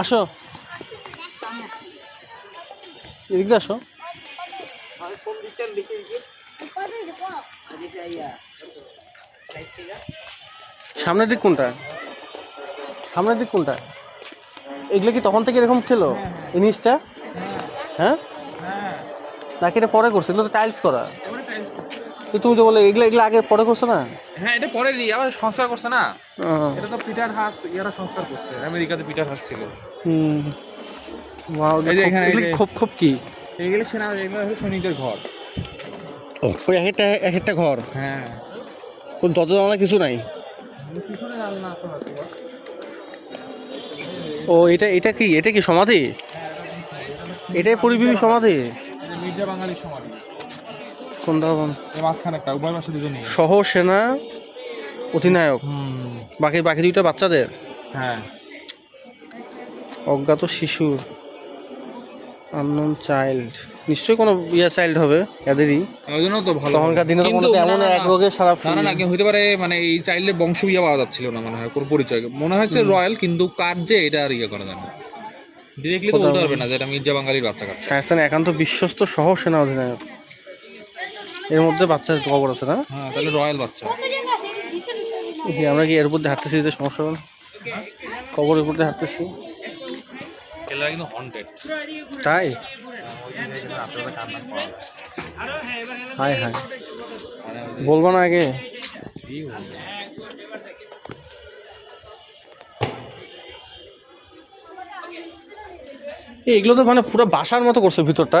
আসো। এদিক আসো। সামনের দিক কোনটা? সামনের দিক কোনটা? এগুলো কি তখন থেকে এরকম ছিল? এই নিচটা হ্যাঁ? নাকি এটা পরে করছে? এগুলো তো টাইলস করা। তো তুমি তো বলে এগুলো এগুলো আগে পরে করছ না? হ্যাঁ এটা পরে আবার সংস্কার করছে না? এটা তো পিটার হাস ইয়ারা সংস্কার করছে। আমেরিকাতে পিটার হাস ছিল। হুম। ওয়াও এই যে এখানে খুব খুব কি? এগুলো সেনা এগুলো হলো সৈনিকদের ঘর। ওই এক একটা এক একটা ঘর? হ্যাঁ। কোন দরজা জানালা কিছু নাই। ও এটা এটা কি? এটা কি সমাধি? এটাই পরিবিবি সমাধি? মির্জা বাঙালির সমাধি। কোনটা সহ সেনা অধিনায়ক। বাকি বাকি দুইটা বাচ্চাদের? হ্যাঁ। অজ্ঞাত শিশুর আননোন চাইল্ড নিশ্চয়ই কোনো ইয়া চাইল্ড হবে এদেরই। ওই জন্য তো ভালো। তখনকার দিনে তো মনে এমন এক রোগে সারা না না না হইতে পারে মানে এই চাইল্ডের বংশ ইয়ে পাওয়া যাচ্ছিল না মনে হয় কোনো পরিচয়। মনে হয়েছে রয়্যাল কিন্তু কার যে এটা আর ইয়ে করা যায় না। ডিরেক্টলি তো বলতে পারবে না যে এটা মির্জা বাঙালির বাচ্চা কাচ্চা। শায়স্তান একান্ত বিশ্বস্ত সহ সেনা অধিনায়ক। এর মধ্যে বাচ্চার খবর আছে না? হ্যাঁ তাহলে রয়্যাল বাচ্চা। আমরা কি এর দিয়ে হাঁটতেছি যে সমস্যা না? কবরের দিয়ে হাঁটতেছি। এগুলা কিন্তু হন্টেড তাই? হাই হাই বলব না আগে? এই এগুলো তো মানে পুরো বাসার মতো করছে ভিতরটা।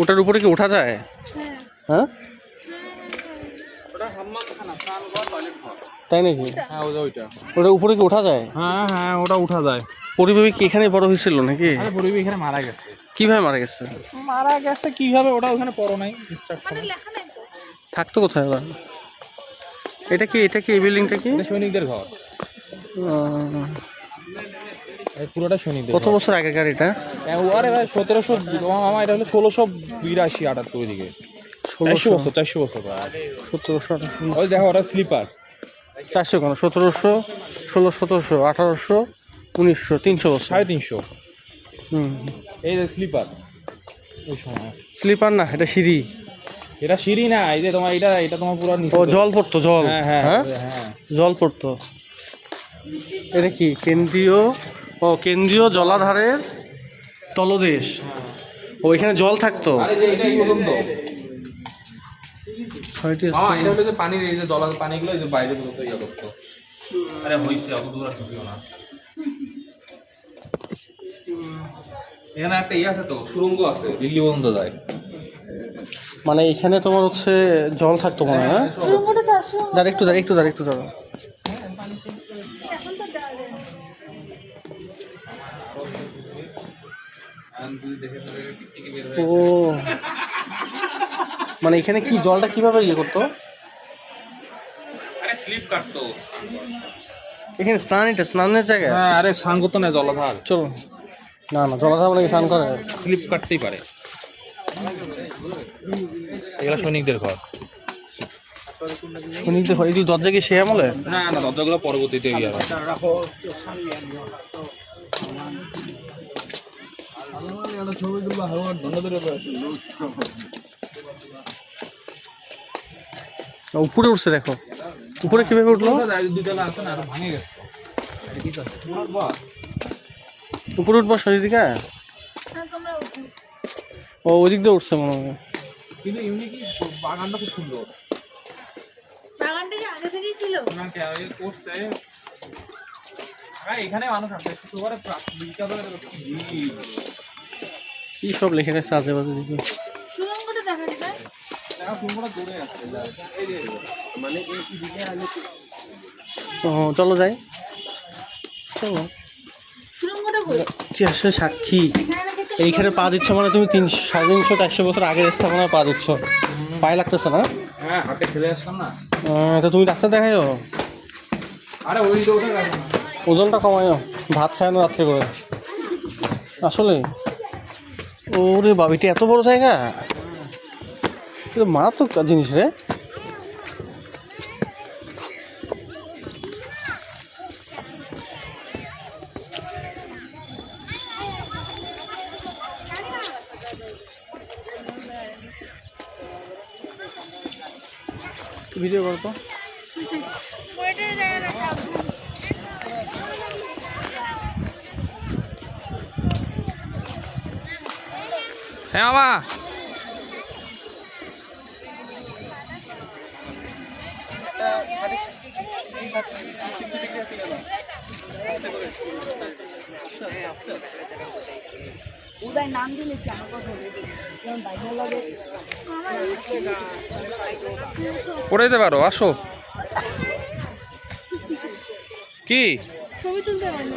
ওটার উপরে কি ওঠা যায়? হ্যাঁ। ঘর তাই নাকি? হ্যাঁ ওটা ওইটা। উপরে কি ওঠা যায়? হ্যাঁ হ্যাঁ ওটা উঠা যায়। পরিবেবী কি এখানে বড় হয়েছিল নাকি? আরে পরিবি এখানে মারা গেছে। কীভাবে মারা গেছে? মারা গেছে কীভাবে ওটা ওখানে পড়ো নাই? instruction এ? থাকতো কোথায় ওরা এটা কি এটা কি এই বিল্ডিংটা কি? সৈনিকদের ঘর। পুরোটা কত বছর আগেকার এটা? আরে ভাই সতেরোশো মামা এটা হলো ষোলোশো বিরাশি আটাত্তর দিকে। ষোলোশো। বছর চারশো বছর। সতেরোশো আঠারোশো। ওই দেখো ওটা স্লিপার চারশো কেন সতেরোশো ষোলো সতেরোশো আঠারোশো উনিশশো তিনশো বছর। সাড়ে তিনশো। হুম। এই যে স্লিপার ওই সময়। স্লিপার না এটা সিঁড়ি। এটা সিঁড়ি না এই যে তোমার এটা এটা তোমার পুরো নিচে ও জল পড়তো জল। হ্যাঁ হ্যাঁ হ্যাঁ? হ্যাঁ জল পড়তো। এটা কি কেন্দ্রীয় ও কেন্দ্রীয় জলাধারের তলদেশ? ও এখানে জল থাকতো? আরে যে এটাই বলুন তো। ছয়টি স্তর- এটা হলো যে পানির এই যে জল পানিগুলো এই যে বাইরে গুলো তো ইয়ে করতো। আরে হইছে অত দূর আর না। এখানে একটা ইয়ে আছে তো সুরঙ্গ আছে দিল্লি পর্যন্ত যায়। মানে এখানে তোমার হচ্ছে জল থাকতো মনে হয় হ্যাঁ? দাঁড়া একটু দাঁড়া একটু দাঁড়া একটু দাঁড়া ও। মানে এখানে কি জলটা কীভাবে ইয়ে করতো? আরে স্লিপ কাটতো। এখানে স্নান এটা স্নানের জায়গা? হ্যাঁ আরে স্নান করতো না জলাধার চলো। না না জলাধার মানে স্নান করে। স্লিপ কাটতেই পারে। এগুলো সৈনিকদের ঘর। হয় এই যে দরজা কি সে আমলে? না না দরজাগুলো পরবর্তীতে ইয়ে হয় উপরে উঠছে দেখো। উপরে কীভাবে উঠল? দুতলা আছে না আর ভাঙে গেছে। উপরে উঠবো শরীর দিকে? ও ওই দিক দিয়ে উঠছে মনে হয়। কিন্তু এমনি কি বাগানটা খুব সুন্দর। বাগানটা কি আগে থেকেই ছিল? না কে করছে। হ্যাঁ এখানে মানুষ শুক্রবারে বিকালে কি সব লিখে আজে বাজে দেখি। সুরঙ্গটা দেখান যায় ও চলো যাই। চলো। আসলে সাক্ষী? এইখানে পা দিচ্ছ মানে তুমি তিনশো সাড়ে তিনশো চারশো বছর আগের স্থাপনায় পা দিচ্ছ। পায়ে লাগতেছে না? হ্যাঁ হাতে খেলে আসলাম না। তো তুমি ডাক্তার দেখাইও? আরে ওই। ওজনটা কমাইও। ভাত খায় না রাত্রে করে। আসলে? ওরে বাবিটা এত বড় জায়গা? মারাত্মক জিনিস রে। ভিডিও করতো ওইটার জায়গা না হ্যাঁ মামা উদয় নাম দিলে কি আমার কথা যেমন বাইকের লগে পড়ে যেতে পারো আসো। কি? ছবি তুলতে পারবে।